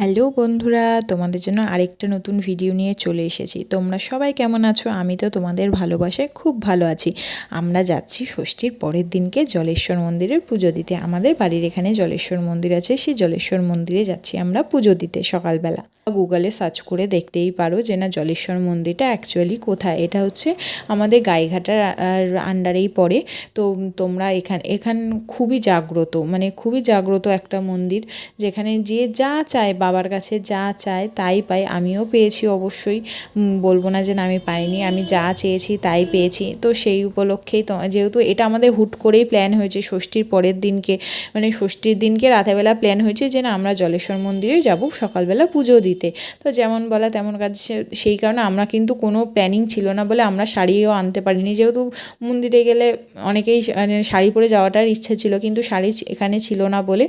Hello বন্ধুরা, তোমাদের জন্য আরেকটা নতুন ভিডিও নিয়ে চলে এসেছি। তোমরা সবাই কেমন আছো? আমি তো তোমাদের ভালোবাসায় খুব ভালো আছি। আমরা যাচ্ছি ষষ্ঠীর পরের দিনকে জলেশ্বর মন্দিরের পুজো দিতে। আমাদের বাড়ির এখানে জলেশ্বর মন্দির আছে, সেই জলেশ্বর মন্দিরে যাচ্ছি আমরা পুজো দিতে সকালবেলা। গুগলে সার্চ করে দেখতেই পারো যে না জলেশ্বর মন্দিরটা অ্যাকচুয়ালি কোথায়। এটা হচ্ছে আমাদের গাইঘাটার আন্ডারেই পড়ে তো তোমরা এখান এখান খুবই জাগ্রত মানে খুবই জাগ্রত একটা মন্দির, যেখানে যে যা চায় বাবার কাছে যা চায় তাই পাই। আমিও পেয়েছি অবশ্যই। বলব না যে না, আমি পাইনি। আমি যা চেয়েছি তাই পেয়েছি। তো সেই উপলক্ষেই তো, যেহেতু এটা আমাদের হুট করেই প্ল্যান হয়েছে ষষ্ঠীর পরের দিনকে। মানে ষষ্ঠীর দিনকে রাতেরবেলা প্ল্যান হয়েছে যে না, আমরা জলেশ্বর মন্দিরে যাব সকালবেলা পুজো দিতে। তো যেমন বলা, তেমন কাজ সেই কারণে আমরা কিন্তু কোনো প্ল্যানিং ছিল না বলে আমরা শাড়িও আনতে পারিনি। যেহেতু মন্দিরে গেলে অনেকেই মানে শাড়ি পরে যাওয়াটার ইচ্ছে ছিল, কিন্তু শাড়ি এখানে ছিল না বলে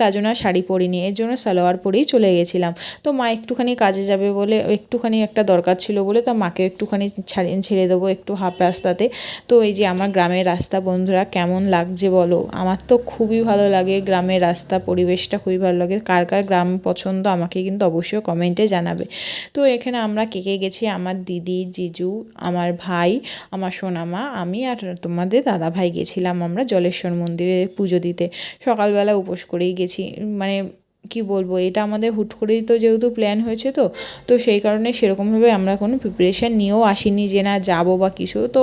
তার জন্য শাড়ি পরিনি। এর জন্য সালোয়ার পরেই চলে গেছিলাম। তো মা একটুখানি কাজে যাবে বলে, একটুখানি একটা দরকার ছিল বলে তো মাকে একটুখানি ছাড়িয়ে ছেড়ে দেবো একটু হাফ রাস্তাতে। তো এই যে আমার গ্রামের রাস্তা বন্ধুরা, কেমন লাগছে বলো? আমার তো খুবই ভালো লাগে গ্রামের রাস্তা, পরিবেশটা খুবই ভালো লাগে। কার কার গ্রাম পছন্দ আমাকে কিন্তু অবশ্যই কমেন্টে জানাবে। তো এখানে আমরা কে কে গেছি? আমার দিদি, জিজু, আমার ভাই, আমার সোনামা, আমি আর তোমাদের দাদা ভাই গেছিলাম আমরা জলেশ্বর মন্দিরে পুজো দিতে। সকালবেলা উপোস করেই গেছি। মানে কি বলব, এটা আমাদের হুট করেই তো যেহেতু প্ল্যান হয়েছে তো তো সেই কারণে সেরকমভাবে আমরা কোনো প্রিপারেশান নিয়েও আসিনি যে না যাব বা কিছু। তো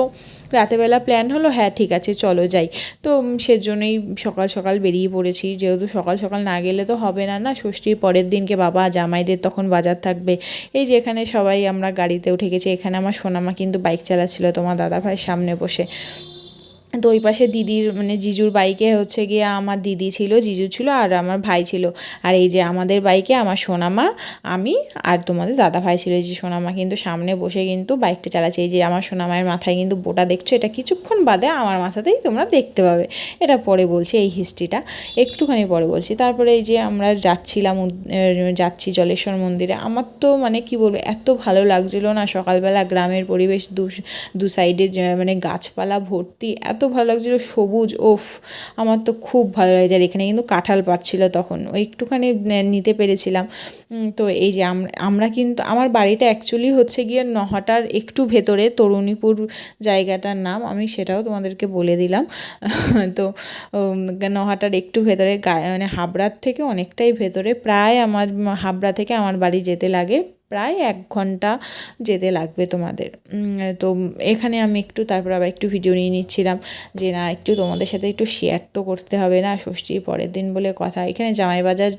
রাতেরবেলা প্ল্যান হলো হ্যাঁ ঠিক আছে চলো যাই। তো সেজন্যই সকাল সকাল বেরিয়ে পড়েছি। যেহেতু সকাল সকাল না গেলে তো হবে না না ষষ্ঠীর পরের দিনকে বাবা জামাইদের তখন বাজার থাকবে। এই যে এখানে সবাই আমরা গাড়িতে উঠে গেছি, এখানে আমার সোনামা কিন্তু বাইক চালাচ্ছিল তোমার দাদা ভাই সামনে বসে। তো ওই পাশে দিদির মানে জিজুর বাইকে হচ্ছে গিয়ে আমার দিদি ছিল, জিজু ছিল আর আমার ভাই ছিল। আর এই যে আমাদের বাইকে আমার সোনামা, আমি আর তোমাদের দাদা ভাই ছিল। এই যে সোনামা কিন্তু সামনে বসে কিন্তু বাইকটা চালাচ্ছে। এই যে আমার সোনামায়ের মাথায় কিন্তু বোটা দেখছ, এটা কিছুক্ষণ বাদে আমার মাথাতেই তোমরা দেখতে পাবে। এটা পরে বলছি এই হিস্ট্রিটা। একটুখানি পরে বলছি। তারপরে এই যে আমরা যাচ্ছিলাম যাচ্ছি জলেশ্বর মন্দিরে। আমার তো মানে কি বলব, এত ভালো লাগছিল না। সকালবেলা গ্রামের পরিবেশ দু দু সাইডে মানে গাছপালা ভর্তি, এত ভালো লাগছিল সবুজ, ওফ, আমার তো খুব ভালো লাগছে আর এখানে কিন্তু কাঁঠাল পাচ্ছিল তখন, ওই একটুখানি নিতে পেরেছিলাম। তো এই যে আমরা কিন্তু, আমার বাড়িটা অ্যাকচুয়ালি হচ্ছে গিয়ে নহটার একটু ভেতরে, তরুণীপুর জায়গাটার নাম, আমি সেটাও তোমাদেরকে বলে দিলাম। তো নহাটার একটু ভেতরে গায়ে মানে হাবড়ার থেকে অনেকটাই ভেতরে, প্রায় আমার, হাবড়া থেকে আমার বাড়ি যেতে লাগে। প্রায় এক ঘণ্টা যেতে লাগবে তোমাদের। তো এখানে আমি একটু, তারপর আবার একটু ভিডিও নিয়ে নিচ্ছিলাম যে, না, একটু তোমাদের সাথে একটু শেয়ার তো করতে হবে না, ষষ্ঠীর পরের দিন বলে কথা। এখানে জামাই বাজার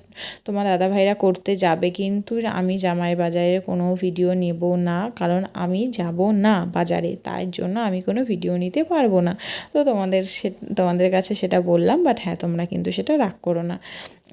তোমার দাদা ভাইরা করতে যাবে, কিন্তু আমি জামাই বাজারের কোনো ভিডিও নেব না, কারণ আমি যাব না বাজারে তাই জন্য আমি কোনো ভিডিও নিতে পারব না। তো তোমাদের সে, তোমাদের কাছে সেটা বললাম বাট হ্যাঁ তোমরা কিন্তু সেটা রাগ করো না।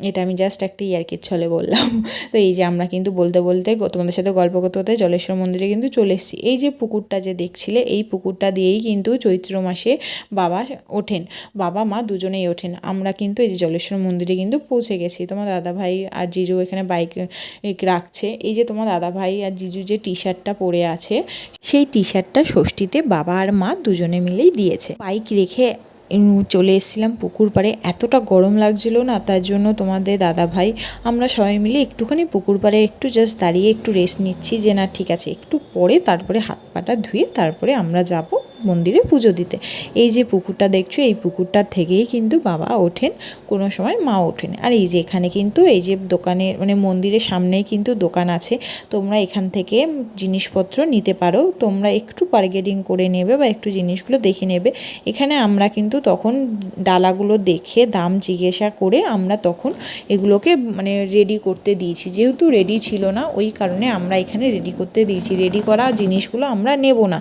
এটা আমি জাস্ট একটা ইয়ার্কির ছলে বললাম। তো এই যে আমরা কিন্তু বলতে বলতে তোমাদের সাথে গল্প করতে করতে জলেশ্বর মন্দিরে কিন্তু চলে এসেছি। এই যে পুকুরটা যে দেখছিলে, এই পুকুরটা দিয়েই কিন্তু চৈত্র মাসে বাবা ওঠেন। বাবা, মা দুজনেই ওঠেন। আমরা কিন্তু এই যে জলেশ্বর মন্দিরে কিন্তু পৌঁছে গেছি। তোমার দাদা ভাই আর জিজু এখানে বাইক রাখছে। এই যে তোমার দাদা ভাই আর জিজু যে টি শার্টটা পরে আছে, সেই টি শার্টটা ষষ্ঠীতে বাবা আর মা দুজনে মিলেই দিয়েছে। বাইক রেখে চলে এসেছিলাম পুকুর পাড়ে। এতটা গরম লাগছিল না, তার জন্য তোমাদের দাদা ভাই, আমরা সবাই মিলে একটুখানি পুকুর পাড়ে একটু জাস্ট দাঁড়িয়ে একটু রেস্ট নিচ্ছি যে না ঠিক আছে, একটু পরে তারপরে হাত পাটা ধুয়ে তারপরে আমরা যাব। মন্দিরে পুজো দিতে। এই যে পুকুরটা দেখছ, এই পুকুরটার থেকেই কিন্তু বাবা ওঠেন, কোনো সময় মা ওঠেন। আর এই যে এখানে কিন্তু, এই যে দোকানে মানে মন্দিরের সামনেই কিন্তু দোকান আছে। তোমরা এখান থেকে জিনিসপত্র নিতে পারো। তোমরা একটু বার্গেনিং করে নেবে বা একটু জিনিসগুলো দেখে নেবে। এখানে আমরা কিন্তু তখন ডালাগুলো দেখে দাম জিজ্ঞাসা করে আমরা তখন এগুলোকে মানে রেডি করতে দিয়েছি। যেহেতু রেডি ছিল না, ওই কারণে আমরা এখানে রেডি করতে দিয়েছি। রেডি করা জিনিসগুলো আমরা নেব না।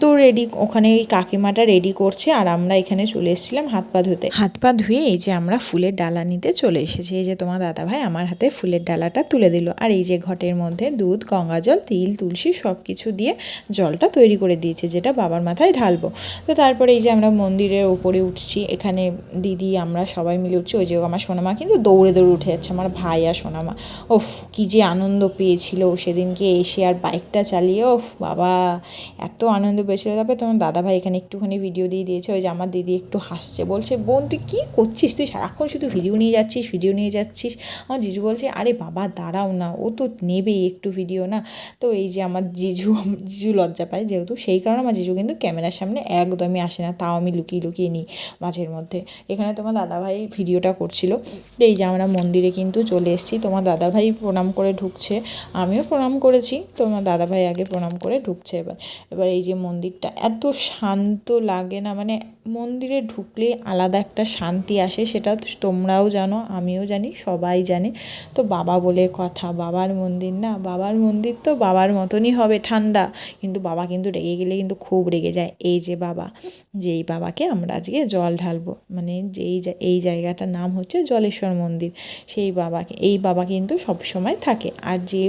তো রেডি ওখানে এই কাকিমাটা রেডি করছে আর আমরা এখানে চলে এসেছিলাম হাত পা ধুতে। হাত পা ধুয়ে এই যে আমরা ফুলের ডালা নিতে চলে এসেছি। এই যে তোমার দাদা ভাই আমার হাতে ফুলের ডালাটা তুলে দিল। আর এই যে ঘটের মধ্যে দুধ, গঙ্গা জল, তিল, তুলসী সব কিছু দিয়ে জলটা তৈরি করে দিয়েছে, যেটা বাবার মাথায় ঢালবো। তো তারপরে এই যে আমরা মন্দিরের ওপরে উঠছি, এখানে দিদি, আমরা সবাই মিলে উঠছি। ওই যে আমার সোনামা কিন্তু দৌড়ে দৌড়ে উঠে যাচ্ছে, আমার ভাই আর সোনামা। ওফ কী যে আনন্দ পেয়েছিল সেদিনকে এসে আর বাইকটা চালিয়ে ওফ বাবা, এত আনন্দ পেয়েছিল। তারপরে তোমার তোমার দাদাভাই এখানে একটুখানি ভিডিও দিয়ে দিয়েছে, ওই যে আমার দিদি একটু হাসছে, বলছে, বোন, তুই কী করছিস? তুই সারাক্ষণ শুধু ভিডিও নিয়ে যাচ্ছিস ভিডিও নিয়ে যাচ্ছিস? আমার জিজু বলছে, আরে বাবা, দাঁড়াও না, ও তো নেবেই একটু ভিডিও না? তো এই যে আমার জিজু জিজু লজ্জা পায় যেহেতু, সেই কারণে আমার জিজু কিন্তু ক্যামেরার সামনে একদমই আসে না, তাও আমি লুকিয়ে লুকিয়ে নিই মাঝের মধ্যে। এখানে তোমার দাদাভাই ভিডিওটা করছিল। তো এই যে আমরা মন্দিরে কিন্তু চলে এসেছি, তোমার দাদাভাই প্রণাম করে ঢুকছে, আমিও প্রণাম করেছি, তোমার দাদাভাই আগে প্রণাম করে ঢুকছে এবার। এবার এই যে মন্দিরটা, এত শান্ত লাগে না। মানে মন্দিরে ঢুকলে আলাদা একটা শান্তি আসে, সেটা তোমরাও জানো, আমিও জানি, সবাই জানে। তো বাবা বলে কথা, বাবার মন্দির না, বাবার মন্দির তো বাবার মতনই হবে ঠান্ডা। কিন্তু বাবা কিন্তু রেগে গেলে কিন্তু খুব রেগে যায়, এই যে বাবা, যেই বাবাকে আমরা আজকে জল ঢালবো মানে যেই এই জায়গাটার নাম হচ্ছে জলেশ্বর মন্দির, সেই বাবাকে, এই বাবা কিন্তু সবসময় থাকে। আর যে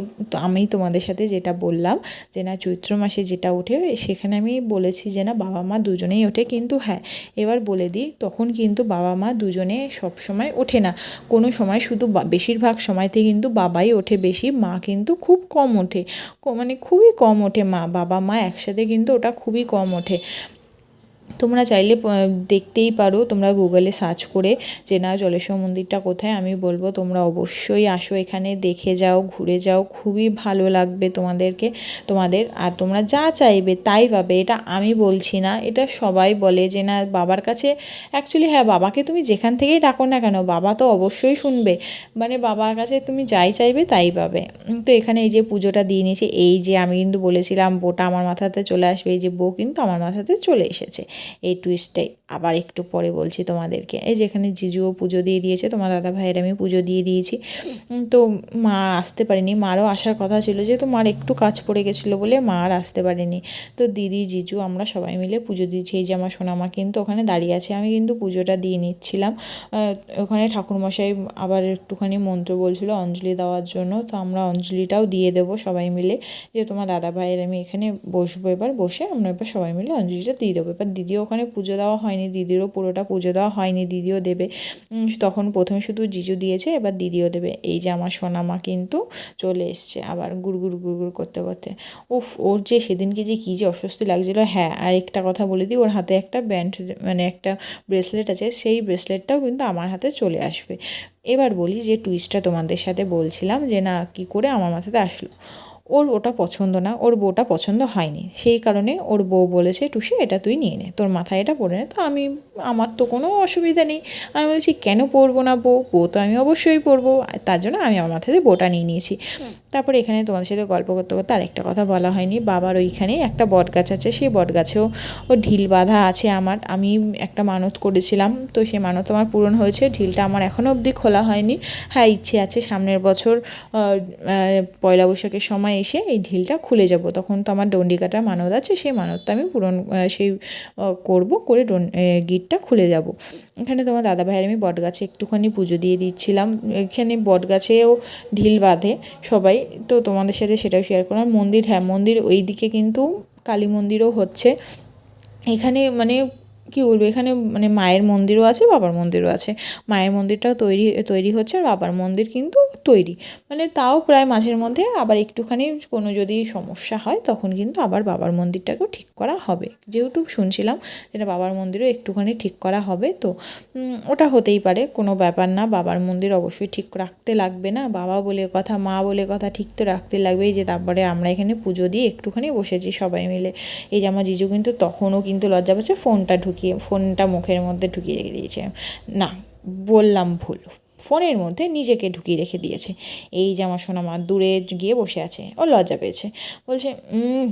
আমি তোমাদের সাথে যেটা বললাম যে না, চৈত্র মাসে যেটা ওঠে, সেখানে আমি বলেছি যে না, বাবা মা দুজনেই ওঠে, কিন্তু হ্যাঁ এবার বলে দিই, তখন কিন্তু বাবা মা দুজনে সব সময় ওঠে না। কোনো সময় শুধু বেশিরভাগ সময়তে কিন্তু বাবাই ওঠে বেশি, মা কিন্তু খুব কম ওঠে। মানে খুবই কম ওঠে মা, বাবা মা একসাথে কিন্তু ওটা খুবই কম ওঠে। তোমরা চাইলে দেখতেই পারো, তোমরা গুগলে সার্চ করে যে না, জলেশ্বর মন্দিরটা কোথায়, আমি বলব তোমরা অবশ্যই আসো এখানে, দেখে যাও, ঘুরে যাও, খুবই ভালো লাগবে তোমাদেরকে, তোমাদের, আর তোমরা যা চাইবে তাই পাবে, এটা আমি বলছি না, এটা সবাই বলে যে না, বাবার কাছে অ্যাকচুয়ালি হ্যাঁ বাবাকে তুমি যেখান থেকেই ডাকো না কেন, বাবা তো অবশ্যই শুনবে মানে বাবার কাছে তুমি যাই চাইবে তাই পাবে তো এখানে এই যে পুজোটা দিয়ে নিয়েছি, এই যে আমি কিন্তু বলেছিলাম, বোটা আমার মাথাতে চলে আসবে, এই যে বউ কিন্তু আমার মাথাতে চলে এসেছে এই টুইস্টটাই আবার একটু পরে বলছি তোমাদেরকে। এই যেখানে জিজুও পুজো দিয়ে দিয়েছে, তোমার দাদা ভাইয়ের আমি পুজো দিয়ে দিয়েছি। তো মা আসতে পারেনি। মারও আসার কথা ছিল যেহেতু মার একটু কাজ পড়ে গেছিল বলে মা আর আসতে পারেনি। তো দিদি, জিজু আমরা সবাই মিলে পুজো দিয়েছি। এই যে আমার সোনামা কিন্তু ওখানে দাঁড়িয়ে আছে। আমি কিন্তু পুজোটা দিয়ে নিচ্ছিলাম। ওখানে ঠাকুরমশাই আবার একটুখানি মন্ত্র বলছিল অঞ্জলি দেওয়ার জন্য। তো আমরা অঞ্জলিটাও দিয়ে দেবো সবাই মিলে। যে তোমার দাদা ভাইয়ের আমি এখানে বসবো এবার। বসে আমরা এবার সবাই মিলে অঞ্জলিটা দিয়ে দেবো। এবার দিদিও ওখানে পুজো দেওয়া হয়নি, দিদিরও পুরোটা পুজো দেওয়া হয়নি, দিদিও দেবে। তখন প্রথমে শুধু জিজু দিয়েছে, এবার দিদিও দেবে। এই যে আমার সোনামা কিন্তু চলে এসছে আবার গুড়গুড় গুড়গুড় করতে করতে। উফ, ওর যে সেদিনকে যে কী যে অস্বস্তি লাগছিল। হ্যাঁ আর একটা কথা বলে দিই, ওর হাতে একটা ব্যান্ড মানে একটা ব্রেসলেট আছে, সেই ব্রেসলেটটাও কিন্তু আমার হাতে চলে আসবে। এবার বলি যে টুইস্টটা তোমাদের সাথে বলছিলাম যে না, কী করে আমার মাথাতে আসলো? ওর ওটা পছন্দ না, ওর বউটা পছন্দ হয়নি। সেই কারণে ওর বউ বলেছে, টুসি, এটা তুই নিয়ে নে। তোর মাথায় এটা পরে নে। তো আমি, আমার তো কোনো অসুবিধা নেই। আমি বলছি, কেন পরবো না বউ? বউ তো আমি অবশ্যই পরবো তার জন্য আমি আমার মাথাতে বউটা নিয়ে নিয়েছি। তারপরে এখানে তোমাদের সাথে গল্প করতে করতে আরেকটা কথা বলা হয়নি। বাবার ওইখানে একটা বট গাছ আছে, সেই বট গাছেও ও ঢিল বাঁধা আছে আমার। আমি একটা মানত করেছিলাম, তো সেই মানত আমার পূরণ হয়েছে। ঢিলটা আমার এখনও অবধি খোলা হয়নি। হ্যাঁ ইচ্ছে আছে সামনের বছর পয়লা বৈশাখের সময় এসে এই ঢিলটা খুলে যাব। তখন তো আমার ডন্ডি কাটার মানত আছে, সেই মানতটা আমি পূরণ সেই করব করে ডন গিটটা খুলে যাব। এখানে তোমার দাদা ভাইয়ের আমি বট গাছে একটুখানি পুজো দিয়ে দিচ্ছিলাম। এখানে বট গাছেও ঢিল বাঁধে সবাই। তো তোমাদের সাথে সেটাও শেয়ার করলাম। মন্দির হ্যাঁ মন্দির ওই দিকে কিন্তু কালী মন্দিরও হচ্ছে। এখানে মানে কী বলব, এখানে মানে মায়ের মন্দিরও আছে, বাবার মন্দিরও আছে। মায়ের মন্দিরটাও তৈরি তৈরি হচ্ছে আর বাবার মন্দির কিন্তু তৈরি। মানে তাও প্রায় মাঝের মধ্যে আবার একটুখানি কোনো যদি সমস্যা হয়, তখন কিন্তু আবার বাবার মন্দিরটাকেও ঠিক করা হবে। যেহেতু শুনছিলাম যেটা বাবার মন্দিরও একটুখানি ঠিক করা হবে, তো ওটা হতেই পারে, কোনো ব্যাপার না। বাবার মন্দির অবশ্যই ঠিক রাখতে লাগবে না। বাবা বলে কথা, মা বলে কথা ঠিক তো রাখতে লাগবে। যে তারপরে আমরা এখানে পুজো দিয়ে একটুখানি বসেছি সবাই মিলে। এই যে আমার জিজু কিন্তু তখনও কিন্তু লজ্জা পাচ্ছে, ফোনটা ঢুকিয়ে ফোনটা মুখের মধ্যে ঢুকিয়ে রেখে দিয়েছে। না, বললাম ভুল। ফোনের মধ্যে নিজেকে ঢুকিয়ে রেখে দিয়েছে। এই যে আমার সোনামা দূরে গিয়ে বসে আছে, ও লজ্জা পেয়েছে। বলছে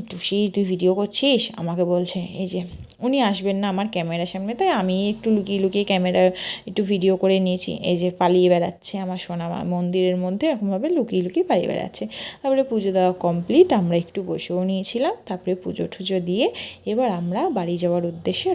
টুসি, তুই ভিডিও করছিস? আমাকে বলছে, এই যে উনি আসবেন না আমার ক্যামেরার সামনে, তাই আমি একটু লুকিয়ে লুকিয়ে ক্যামেরা একটু ভিডিও করে নিয়েছি। এই যে পালিয়ে বেড়াচ্ছে আমার সোনা মন্দিরের মধ্যে, এরকমভাবে লুকিয়ে লুকিয়ে পালিয়ে বেড়াচ্ছে। তারপরে পুজো দেওয়া কমপ্লিট আমরা একটু বসেও নিয়েছিলাম। তারপরে পুজো টুজো দিয়ে এবার আমরা বাড়ি যাওয়ার উদ্দেশ্যে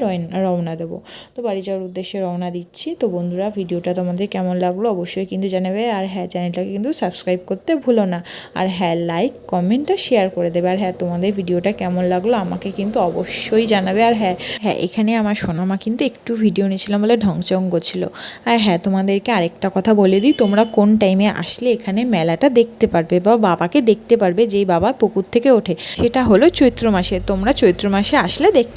রওনা দেবো। তো বাড়ি যাওয়ার উদ্দেশ্যে রওনা দিচ্ছি। তো বন্ধুরা, ভিডিওটা তোমাদের কেমন লাগল অবশ্যই কিন্তু জানাবে। আর হ্যাঁ চ্যানেলটাকে কিন্তু সাবস্ক্রাইব করতে ভুলো না। আর হ্যাঁ লাইক কমেন্ট আর শেয়ার করে দেবে। আর হ্যাঁ তোমাদের ভিডিওটা কেমন লাগল আমাকে কিন্তু অবশ্যই জানাবে। আর হ্যাঁ হ্যাঁ এখানে আমার সোনামা কিন্তু একটু ভিডিও নিয়েছিলাম বলে ঢংচং ছিল। আর হ্যাঁ তোমাদেরকে আরেকটা কথা বলে দিই, তোমরা কোন টাইমে আসলে এখানে মেলাটা দেখতে পারবে বা বাবাকে দেখতে পারবে যেই বাবা পুকুর থেকে ওঠে, সেটা হলো চৈত্র মাসে। তোমরা চৈত্র মাসে আসলে দেখতে